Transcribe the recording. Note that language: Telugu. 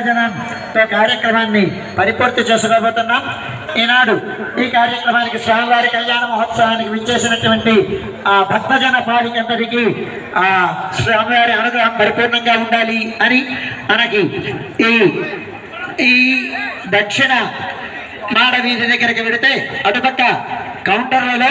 నీరాజనంతో కార్యక్రమాన్ని పరిపూర్తి చేసుకోబోతున్నాం. ఈనాడు ఈ కార్యక్రమానికి స్వామివారి కళ్యాణ మహోత్సవానికి విచ్చేసినటువంటి ఆ భక్తజన పాడికందరికీ ఆ స్వామివారి అనుగ్రహం పరిపూర్ణంగా ఉండాలి అని మనకి ఈ ఈ దక్షిణ మాడ వీధి దగ్గరికి వెడితే అటుపక్క కౌంటర్లలో